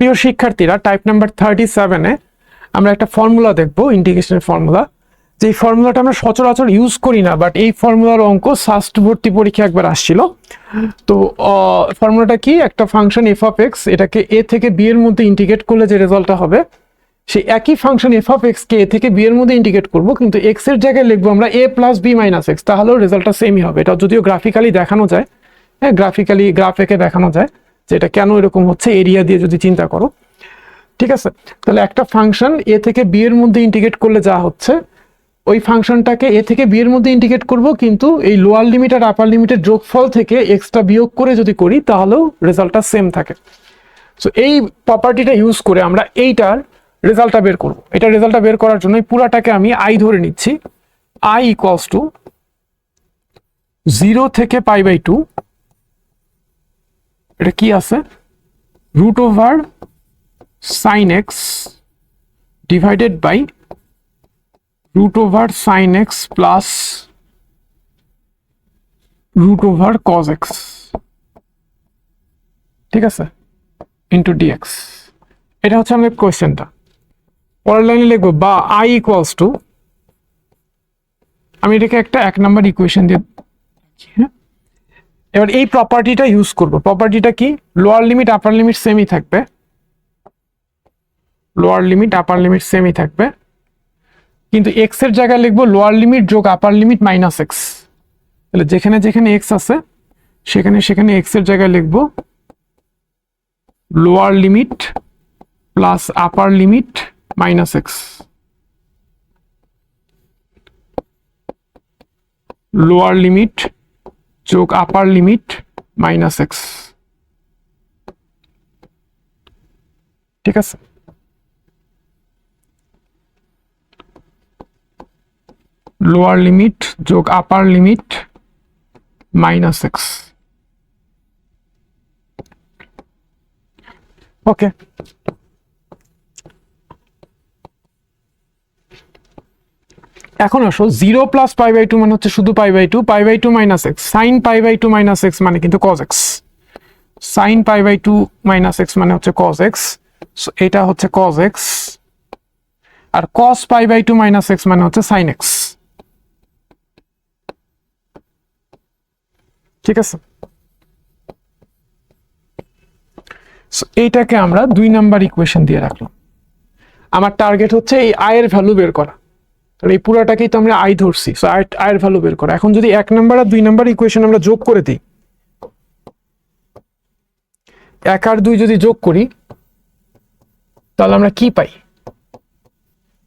প্রিয় শিক্ষার্থীরা type number thirty সেভেনে আমরা একটা ফর্মুলা দেখব ইন্টিগ্রেশনের ফর্মুলা যে ফর্মুলাটা আমরা সচরাচর ইউজ করি না বাট এই ফর্মুলার অঙ্ক সাস্ট ভর্তি পরীক্ষা একবার আসছিল। তো ফর্মুলাটা কি? একটা ফাংশন এফ অফ এক্স এটাকে এ থেকে বি এর মধ্যে ইন্টিগ্রেট করলে যে রেজাল্টটা হবে, সেই একই ফাংশন এফ অফ এক্স কে এ থেকে বি এর মধ্যে ইন্টিগ্রেট করব, কিন্তু এক্সের জায়গায় লিখব আমরা A plus B minus X তাহলেও রেজাল্টটা সেমই হবে। এটা যদিও গ্রাফিক্যালি দেখানো যায় হ্যাঁ গ্রাফিক্যালি গ্রাফ এঁকে দেখানো যায়। যে এটা কেন এরকম হচ্ছে এরিয়া দিয়ে যদি চিন্তা করো, ঠিক আছে? তাহলে একটা ফাংশন এ থেকে বি এর মধ্যে ইন্টিগ্রেট করলে যা হচ্ছে, ওই ফাংশনটাকে এ থেকে বি এর মধ্যে ইন্টিগ্রেট করব, কিন্তু এই লোয়ার লিমিট আর আপার লিমিটের যোগফল থেকে এক্সট্রা বিয়োগ করে যদি করি, তাহলেও রেজাল্টটা সেম থাকে। সো এই প্রপার্টিটা ইউজ করে আমরা এইটার রেজাল্টটা বের করব। এটা রেজাল্টটা বের করার জন্য পুরাটাকে আমি আই ধরে নিচ্ছি। আই ইকুয়ালস টু জিরো থেকে পাই বাই টু এটা কি আছে? Root over sin X divided by root over sin X plus root over cos X ঠিক আছে? ইন্টু ডিএক্স এটা হচ্ছে আমাদের কোয়েশ্চেনটা পরের লাইনে লিখব, বা আই ইকুয়ালস টু আমি এটাকে একটা এক নাম্বার ইকুয়েশন দিয়ে হ্যাঁ? এবার এই প্রপার্টিটা ইউজ করব। প্রপার্টিটা কি? লোয়ার লিমিট আপার লিমিট সেমই থাকবে। লোয়ার লিমিট আপার লিমিট সেমই থাকবে। কিন্তু এক্সের জায়গায় লিখব লোয়ার লিমিট যোগ আপার লিমিট মাইনাস এক্স তাহলে যেখানে যেখানে এক্স আছে, সেখানে সেখানে এক্সের জায়গায় লিখব lower limit plus upper limit minus X lower limit যোগ আপার লিমিট মাইনাস এক্স ঠিক আছে? লোয়ার লিমিট যোগ upper limit minus X okay এখন আসো zero plus pi by two মানে হচ্ছে শুধু pi by two pi by two minus X sin pi by two minus X মানে কিন্তু cos X sin pi by two minus X মানে হচ্ছে cos x so এটা হচ্ছে cos x R cos pi by two minus X মানে হচ্ছে sine x ঠিক আছে? এইটাকে আমরা দুই নাম্বার ইকুয়েশন দিয়ে রাখলাম। আমার টার্গেট হচ্ছে এই আয়ের ভ্যালু বের করা। তাহলে এই পুরাটাকেই তো আমরা আই ধরছি। সো আয়ের ভ্যালু বের করা। এখন যদি এক নাম্বার আর দুই নাম্বার ইকুয়েশন আমরা যোগ করে দিই, এক আর দুই যদি যোগ করি, তাহলে আমরা কি পাই?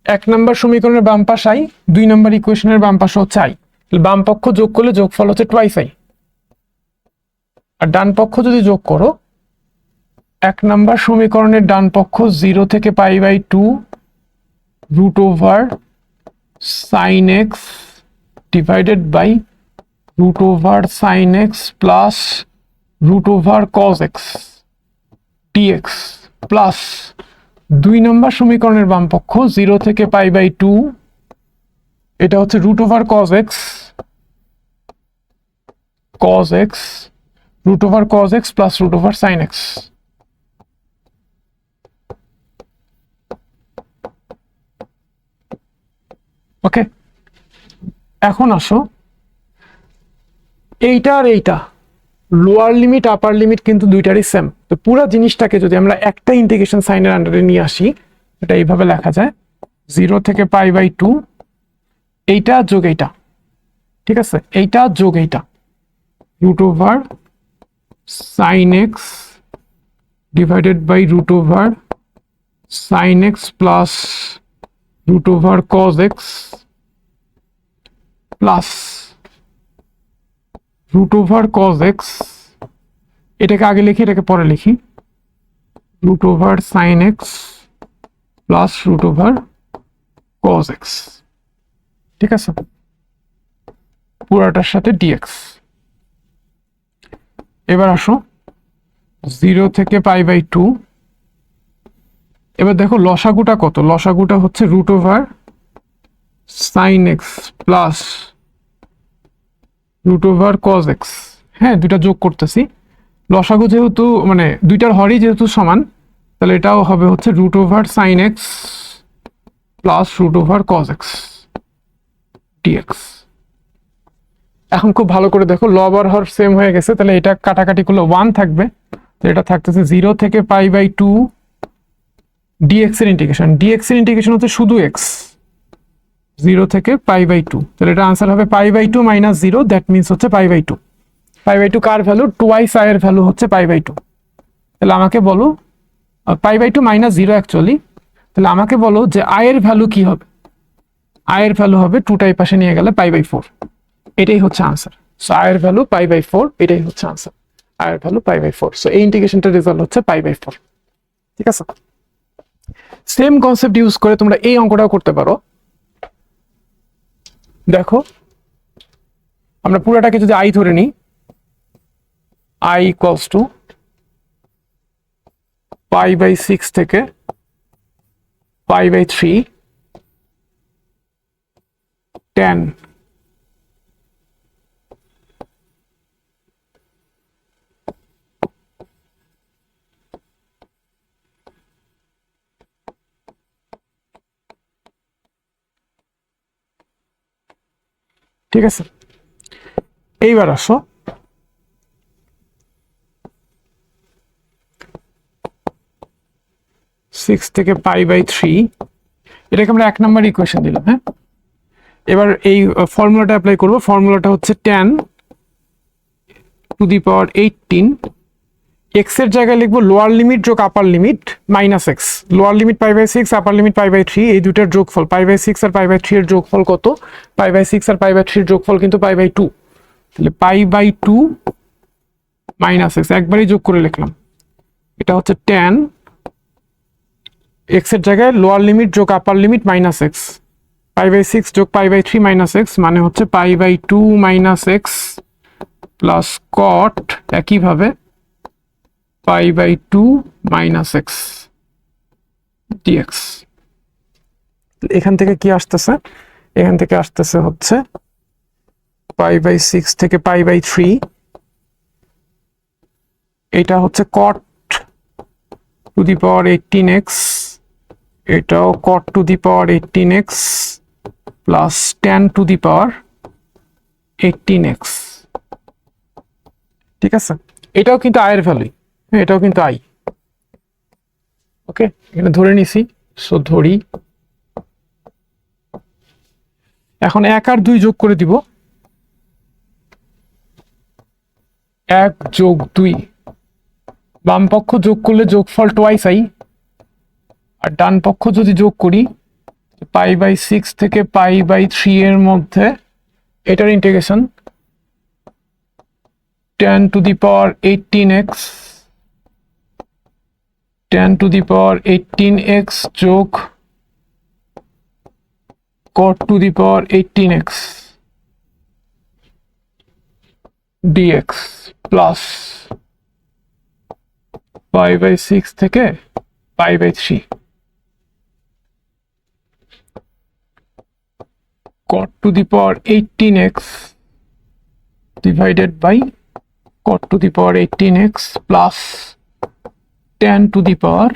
এক নাম্বার সমীকরণের বাম পাশ আই দুই নাম্বার ইকুয়েশনের বাম পাশ হচ্ছে আই বাম পক্ষ যোগ করলে যোগফল হচ্ছে টুয়াইস আই আর ডান পক্ষ যদি যোগ করো, এক নাম্বার সমীকরণের ডান পক্ষ জিরো থেকে pi by two root over sin X divided by root over sin X plus root over cos X d x plus দুই নম্বর সমীকরণের বাম পক্ষ জিরো থেকে পাই বাই টু এটা হচ্ছে root over cos X cos X root over cos X plus root over sin X okay এখন আসো। এইটা আর এইটা লোয়ার লিমিট আপার লিমিট কিন্তু দুইটারই সেম তো পুরো জিনিসটাকে যদি আমরা একটা ইন্টিগ্রেশন সাইনের আন্ডারে নিয়ে আসি, এটা এইভাবে লেখা যায় জিরো থেকে পাই বাই টু এইটা যোগ এইটা। ঠিক আছে? এইটা যোগ এইটা। Root over sin X divided by root over sin X plus root over cos X plus root over cos X এটাকে আগে লিখি, এটাকে পরে লিখি root over sin X plus root over cos X ঠিক আছে? পুরাটার সাথে ডিএক্স এবার আসো জিরো থেকে পাই বাই টু এবার দেখো লসাগুটা কত? লসাগুটা হচ্ছে root over sin X plus root over cos X হ্যাঁ দুইটা যোগ করতেছি। লসাগু যেহেতু মানে দুইটার হরই যেহেতু সমান, তাহলে এটাও হবে হচ্ছে root over sin X plus root over cos X d x এখন খুব ভালো করে দেখো লব আর হর সেম হয়ে গেছে, তাহলে এটা কাটাকাটি করলে ওয়ান থাকবে। তো এটা থাকতেছে জিরো থেকে pi by two d x এর ইন্টিগ্রেশন ডিএক্স এর ইন্টিগ্রেশন হচ্ছে শুধু এক্স জিরো থেকে পাই বাই টু তাহলে এটা আনসার হবে pi by two minus zero that means হচ্ছে pi by two pi by two car value twice I এর ভ্যালু হচ্ছে পাই বাই টু তাহলে আমাকে বলো pi by two minus zero actually তাহলে আমাকে বলো যে আয়ের ভ্যালু কি হবে আয়ের ভ্যালু হবে টুটাই পাশে নিয়ে গেলে পাই বাই ফোর এটাই হচ্ছে আনসার সো আয়ের ভ্যালু পাই বাই ফোর এটাই হচ্ছে আনসার আয়ের value pi by four so এই ইন্টিগ্রেশনটার রেজাল্ট হচ্ছে পাই বাই ফোর ঠিক আছে সেম কনসেপ্ট ইউজ করে তোমরা এই অঙ্কটাও করতে পারো। দেখো, আমরা পুরাটাকে যদি আই ধরে নিই I equals to pi by six থেকে পাই বাই থ্রি টেন ঠিক আছে? এইবার আসো। সিক্স থেকে পাই বাই থ্রি এটাকে আমরা এক নম্বর ইকুয়েশন দিলাম হ্যাঁ? এবার এই ফর্মুলাটা অ্যাপ্লাই করব। ফর্মুলাটা হচ্ছে ten to the power eighteen এক্সের জায়গায় লিখব লোয়ার লিমিট যোগ upper limit minus X lower limit pi by six upper limit pi by three এই দুটার যোগফল। পাই বাই সিক্স আর পাই বাই থ্রি এর যোগফল কত? পাই বাই সিক্স আর পাই বাই থ্রির যোগফল কিন্তু পাই বাই টু তাহলে pi by two minus X একবারই যোগ করে লিখলাম। এটা হচ্ছে টেন এক্সের জায়গায় লোয়ার লিমিট যোগ upper limit minus x pi by six যোগ pi by three minus x মানে হচ্ছে pi by two minus x plus cot একইভাবে pi by two minus x dx. এখান থেকে কি আসতেছে? এখান থেকে আসতেছে হচ্ছে পাই বাই সিক্স থেকে পাই বাই থ্রি। এটা হচ্ছে cot to the power eighteen x এটাও cot to the power eighteen x plus tan to the power eighteen x ঠিক আছে? এটাও কিন্তু আয়ের ভ্যালুই হ্যাঁ এটাও কিন্তু আই। ওকে এখানে ধরে নিছি। সো ধরি। এখন এক আর দুই যোগ করে দিব। এক যোগ দুই। বাম পক্ষ যোগ করলে যোগফল টোয়াইস আই। আর ডান পক্ষ যদি যোগ করি, পাই বাই সিক্স থেকে পাই বাই থ্রি এর মধ্যে এটার integration tan to the power eighteen x tan to the power eighteen x যোগ cot to the power eighteen x dx plus pi by six থেকে pi by three cot the power eighteen x divided by cot to the power 18x plus tan to the power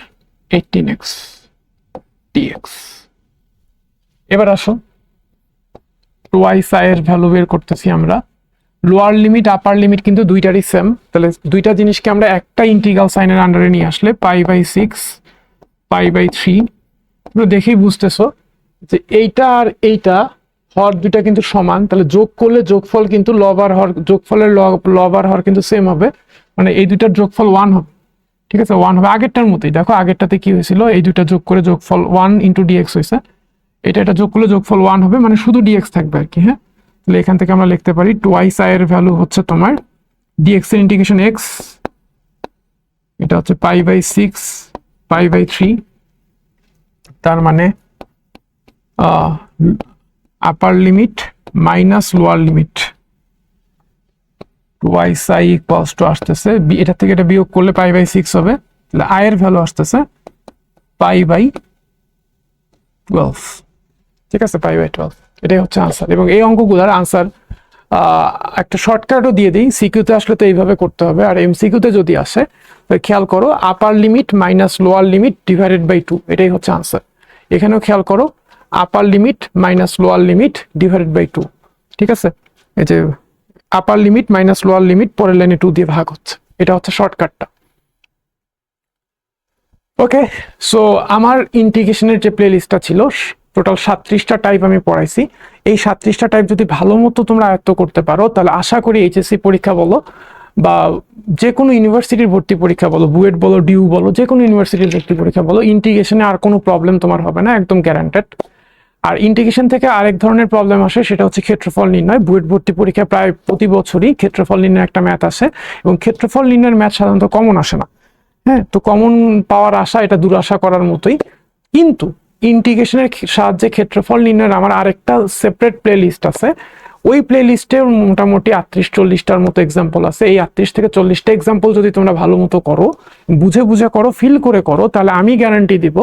18x dx. এবার আসো। Twice I এর value বের করতেছি আমরা। Lower limit upper limit কিন্তু দুইটারই same তাহলে দুইটা জিনিসকে আমরা একটা ইন্টিগ্রাল সাইনের আন্ডারে নিয়ে আসলে pi by six pi by three দেখেই বুঝতেছো যে এইটা আর এইটা, হর দুইটা কিন্তু সমান। তাহলে যোগ করলে যোগফল কিন্তু লব আর হর, যোগফলের লব আর হর কিন্তু সেম হবে। মানে এই দুইটার যোগফল ওয়ান হবে। ঠিক আছে ওয়ান হবে আগেরটার মতোই। দেখো, আগেরটাতে কি হয়েছিল? এই দুইটা যোগ করে যোগফল ওয়ান ইন্টু ডিএক্স হয়েছে। এটা এটা যোগ করলে যোগফল ওয়ান হবে মানে শুধু ডিএক্স থাকবে আর কি হ্যাঁ? তাহলে এখান থেকে আমরা লিখতে পারি টোয়াইস আই এর ভ্যালু হচ্ছে তোমার ডিএক্স এর ইন্টিগ্রেশন এক্স এটা হচ্ছে pi by six pi by three তার মানে upper limit minus lower limit wise I equals to আসতেছে এটা থেকে এটা বিয়োগ করলে পাই বাই সিক্স হবে, তাহলে আয়ের ভ্যালু আসতেছে পাই বাই টুয়েলভ ঠিক আছে? পাই বাই টুয়েলভ এটাই হচ্ছে আনসার এবং এই অঙ্কগুলোর আনসার একটা শর্টকাটও দিয়ে দিই সিকিউতে আসলে তো এইভাবে করতে হবে, আর এমসিকিউতে যদি আসে খেয়াল করো upper limit minus lower limit divided by two এটাই হচ্ছে আনসার এখানেও খেয়াল করো upper limit minus lower limit divided by two ঠিক আছে? এই যে upper limit minus lower limit পরের লাইনে টু দিয়ে ভাগ হচ্ছে। এটা হচ্ছে শর্টকাটটা ওকে সো আমার ইন্টিগ্রেশনের যে প্লে লিস্টটা ছিল টোটাল সাতত্রিশটা টাইপ আমি পড়াইছি। এই সাতত্রিশটা টাইপ যদি ভালো মতো তোমরা আয়ত্ত করতে পারো, তাহলে আশা করি এইচএসসি পরীক্ষা বলো, বা যে কোনো ইউনিভার্সিটির ভর্তি পরীক্ষা বলো, বুয়েট বলো, ডিউ বলো, যে কোনো ইউনিভার্সিটির ভর্তি পরীক্ষা বলো ইন্টিগ্রেশনে আর কোনো প্রবলেম তোমার হবে না, একদম গ্যারান্টেড আর ইন্টিগ্রেশন থেকে আরেক ধরনের প্রবলেম আসে, সেটা হচ্ছে ক্ষেত্রফল নির্ণয়। বুয়েট ভর্তি পরীক্ষায় প্রায় প্রতি বছরই ক্ষেত্রফল নির্ণয় একটা ম্যাথ আসে এবং ক্ষেত্রফল নির্ণয়ের ম্যাথ সাধারণত কমন আসে না। হ্যাঁ তো কমন পাওয়ার আশা, এটা দুরাশা করার মতোই। কিন্তু ইন্টিগ্রেশনের সাহায্যে ক্ষেত্রফল নির্ণয়ের আমার আরেকটা সেপারেট প্লে লিস্ট আছে। ওই প্লে লিস্টে মোটামুটি আটত্রিশ, চল্লিশটার মতো এক্সাম্পল আছে। এই আটত্রিশ থেকে চল্লিশটা এক্সাম্পল যদি তোমরা ভালো মতো করো, বুঝে বুঝে করো ফিল করে করো, তাহলে আমি গ্যারান্টি দিব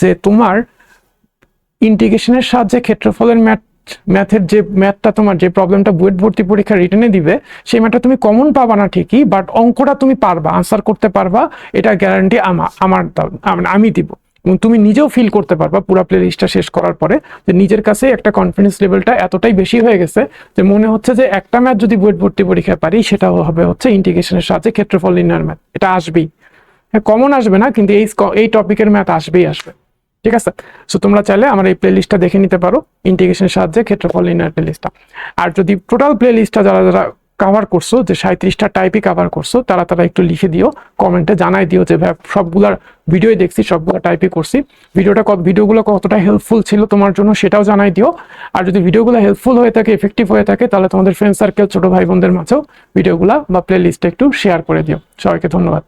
যে তোমার ইন্টিগ্রেশনের সাহায্যে ক্ষেত্রফলের ম্যাথ, ম্যাথের যে ম্যাথটা তোমার যে প্রবলেমটা বুয়েট ভর্তি পরীক্ষা রিটেনে দিবে, সেই ম্যাথটা তুমি কমন পাবা না ঠিকই বাট অঙ্কটা তুমি পারবা আনসার করতে পারবা, এটা গ্যারান্টি আমার আমার দাও- আম- দিব। এবং তুমি নিজেও ফিল করতে পারবা পুরো প্লে লিস্টটা শেষ করার পরে, যে নিজের কাছে একটা কনফিডেন্স লেভেলটা এতটাই বেশি হয়ে গেছে, যে মনে হচ্ছে যে একটা ম্যাথ যদি বুয়েট ভর্তি পরীক্ষায় পারি সেটা হবে হচ্ছে ইন্টিগ্রেশনের সাহায্যে ক্ষেত্রফল নির্ণয়ের ম্যাথ। এটা আসবেই। হ্যাঁ কমন আসবে না, কিন্তু এই এই টপিকের ম্যাথ আসবেই, আসবে। ঠিক আছে? সো তোমরা চাইলে আমার এই প্লেলিস্টটা দেখে নিতে পারো ইন্টিগ্রেশনের সাহায্যে ক্ষেত্রফল নির্ণয়ের প্লেলিস্টটা আর যদি টোটাল প্লেলিস্টটা যারা যারা কভার করছ, যে সাঁত্রিশটা টাইপই কভার করছ, তারা তারা একটু লিখে দিও কমেন্টে জানাই দিও যে সবগুলার ভিডিওই দেখছি, সবগুলো টাইপই করছি। ভিডিওটা কত ভিডিওগুলো কতটা হেল্পফুল ছিল তোমার জন্য সেটাও জানাই দিও। আর যদি ভিডিওগুলো হেল্পফুল হয়ে থাকে এফেক্টিভ হয়ে থাকে, তাহলে তোমাদের ফ্রেন্ড সার্কেল ছোট ভাই বোনদের মাঝেও ভিডিওগুলো বা প্লে লিস্টটা একটু শেয়ার করে দিও। সবাইকে ধন্যবাদ।